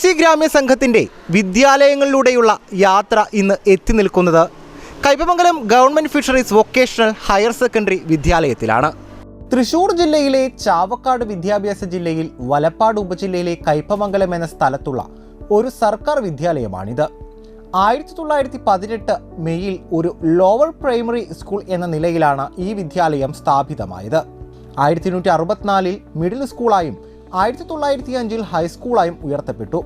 C ഗ്രാമ്യ സംഘത്തിന്റെ വിദ്യാലയങ്ങളിലൂടെയുള്ള യാത്ര ഇന്ന് എത്തി നിൽക്കുന്നത് Kaipamangalam government fisheries vocational higher secondary വിദ്യാലയത്തിലാണ്. Thrissur ജില്ലയിലെ ചാവക്കാട് വിദ്യാഭ്യാസ ജില്ലയിൽ വലപ്പാട് ഉപജില്ലയിലെ കൈപ്പമംഗലം എന്ന സ്ഥലത്തുള്ള ഒരു സർക്കാർ വിദ്യാലയമാണിത്. ആയിരത്തി തൊള്ളായിരത്തി പതിനെട്ട് മെയ്യിൽ ഒരു ലോവർ പ്രൈമറി സ്കൂൾ എന്ന നിലയിലാണ് ഈ വിദ്യാലയം സ്ഥാപിതമായത്. ആയിരത്തി എണ്ണൂറ്റി അറുപത്തിനാലിൽ മിഡിൽ സ്കൂളായും ആയിരത്തി തൊള്ളായിരത്തി അഞ്ചിൽ ഹൈസ്കൂളായും ഉയർത്തപ്പെട്ടു.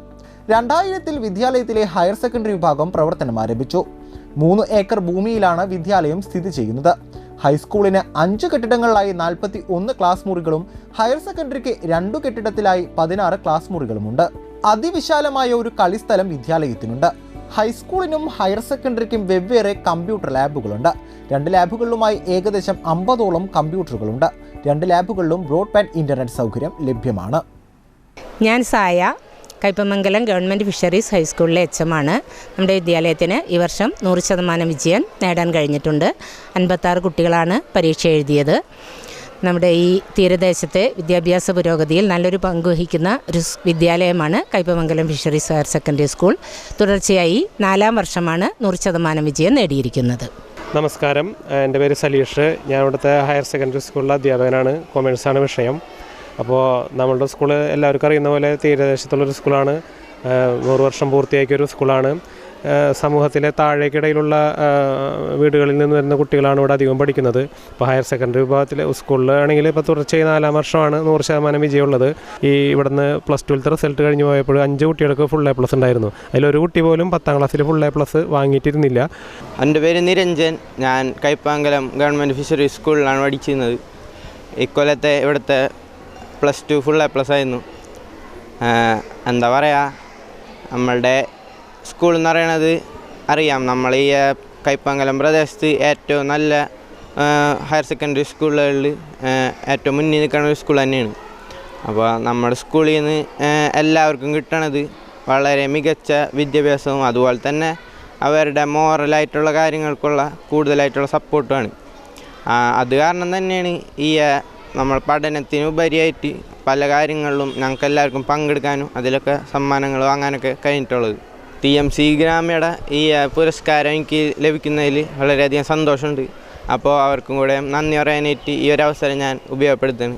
രണ്ടായിരത്തിൽ വിദ്യാലയത്തിലെ ഹയർ സെക്കൻഡറി വിഭാഗം പ്രവർത്തനം ആരംഭിച്ചു. മൂന്ന് ഏക്കർ ഭൂമിയിലാണ് വിദ്യാലയം സ്ഥിതി ചെയ്യുന്നത്. ഹൈസ്കൂളിന് അഞ്ച് കെട്ടിടങ്ങളിലായി നാൽപ്പത്തി ഒന്ന് ക്ലാസ് മുറികളും ഹയർ സെക്കൻഡറിക്ക് രണ്ടു കെട്ടിടത്തിലായി പതിനാറ് ക്ലാസ് മുറികളുമുണ്ട്. അതിവിശാലമായ ഒരു കളിസ്ഥലം വിദ്യാലയത്തിനുണ്ട്. ഹൈസ്കൂളിനും ഹയർ സെക്കൻഡറിക്കും വെവ്വേറെ കമ്പ്യൂട്ടർ ലാബുകളുണ്ട്. രണ്ട് ലാബുകളിലുമായി ഏകദേശം അമ്പതോളം കമ്പ്യൂട്ടറുകളുണ്ട്. രണ്ട് ലാബുകളിലും ബ്രോഡ്ബാൻഡ് ഇന്റർനെറ്റ് സൗകര്യം ലഭ്യമാണ്. ഞാൻ സായ കയ്പമംഗലം ഗവൺമെന്റ് ഫിഷറീസ് ഹൈസ്കൂളിലെ എച്ച് ആണ്. നമ്മുടെ വിദ്യാലയത്തിന് ഈ വർഷം നൂറ് ശതമാനം വിജയം നേടാൻ കഴിഞ്ഞിട്ടുണ്ട്. അൻപത്താറ് കുട്ടികളാണ് പരീക്ഷ എഴുതിയത്. നമ്മുടെ ഈ തീരദേശത്തെ വിദ്യാഭ്യാസ പുരോഗതിയിൽ നല്ലൊരു പങ്കുവഹിക്കുന്ന ഒരു വിദ്യാലയമാണ് Kaipamangalam fisheries higher secondary school. തുടർച്ചയായി നാലാം വർഷമാണ് നൂറ് ശതമാനം വിജയം നേടിയിരിക്കുന്നത്. നമസ്കാരം. എന്റെ പേര് സലീഷ്. ഞാൻ ഇവിടുത്തെ ഹയർ സെക്കൻഡറി സ്കൂളിലെ അധ്യാപകനാണ്. കൊമേഴ്സാണ് വിഷയം. അപ്പോൾ നമ്മളുടെ സ്കൂൾ എല്ലാവർക്കും അറിയുന്ന പോലെ തീരദേശത്തുള്ളൊരു സ്കൂളാണ് നൂറ് വർഷം പൂർത്തിയാക്കിയ ഒരു സ്കൂളാണ് സമൂഹത്തിലെ താഴേക്കിടയിലുള്ള വീടുകളിൽ നിന്ന് വരുന്ന കുട്ടികളാണ് ഇവിടെ അധികം പഠിക്കുന്നത്. ഇപ്പോൾ ഹയർ സെക്കൻഡറി വിഭാഗത്തിലെ സ്കൂളിലാണെങ്കിൽ ഇപ്പോൾ തുടർച്ചയായി നാലാം വർഷമാണ് നൂറ് ശതമാനം വിജയമുള്ളത്. ഈ ഇവിടുന്ന് പ്ലസ് ടുവിലത്തെ റിസൾട്ട് കഴിഞ്ഞ് പോയപ്പോൾ അഞ്ച് കുട്ടികൾക്ക് ഫുൾ എ പ്ലസ് ഉണ്ടായിരുന്നു. അതിലൊരു കുട്ടി പോലും പത്താം ക്ലാസ്സിൽ ഫുൾ എ പ്ലസ് വാങ്ങിയിട്ടിരുന്നില്ല. എന്റെ പേര് നിരഞ്ജൻ. ഞാൻ കൈപ്പാങ്കലം ഗവൺമെന്റ് ഫിഷറീസ് സ്കൂളിലാണ് പഠിച്ചിരുന്നത്. ഇക്കൊല്ലത്തെ ഇവിടുത്തെ plus two full A plus ആയിരുന്നു. എന്താ പറയുക നമ്മളുടെ സ്കൂൾ എന്ന് പറയണത് അറിയാം. നമ്മൾ ഈ കൈപ്പങ്കലം പ്രദേശത്ത് ഏറ്റവും നല്ല ഹയർ സെക്കൻഡറി സ്കൂളുകളിൽ ഏറ്റവും മുന്നിൽ നിൽക്കുന്ന ഒരു സ്കൂൾ തന്നെയാണ്. അപ്പോൾ നമ്മുടെ സ്കൂളിൽ നിന്ന് എല്ലാവർക്കും കിട്ടണത് വളരെ മികച്ച വിദ്യാഭ്യാസവും അതുപോലെ തന്നെ അവരുടെ മോറലായിട്ടുള്ള കാര്യങ്ങൾക്കുള്ള കൂടുതലായിട്ടുള്ള സപ്പോർട്ടുമാണ്. അത് കാരണം തന്നെയാണ് ഈ നമ്മൾ പഠനത്തിനുപരിയായിട്ട് പല കാര്യങ്ങളിലും ഞങ്ങൾക്ക് എല്ലാവർക്കും പങ്കെടുക്കാനും അതിലൊക്കെ സമ്മാനങ്ങൾ വാങ്ങാനൊക്കെ കഴിഞ്ഞിട്ടുള്ളത്. ടി എം സി ഗ്രാമയുടെ ഈ പുരസ്കാരം എനിക്ക് ലഭിക്കുന്നതിൽ വളരെയധികം സന്തോഷമുണ്ട്. അപ്പോൾ അവർക്കും കൂടെ നന്ദി പറയാനായിട്ട് ഈ ഒരു അവസരം ഞാൻ ഉപയോഗപ്പെടുത്തുന്നു.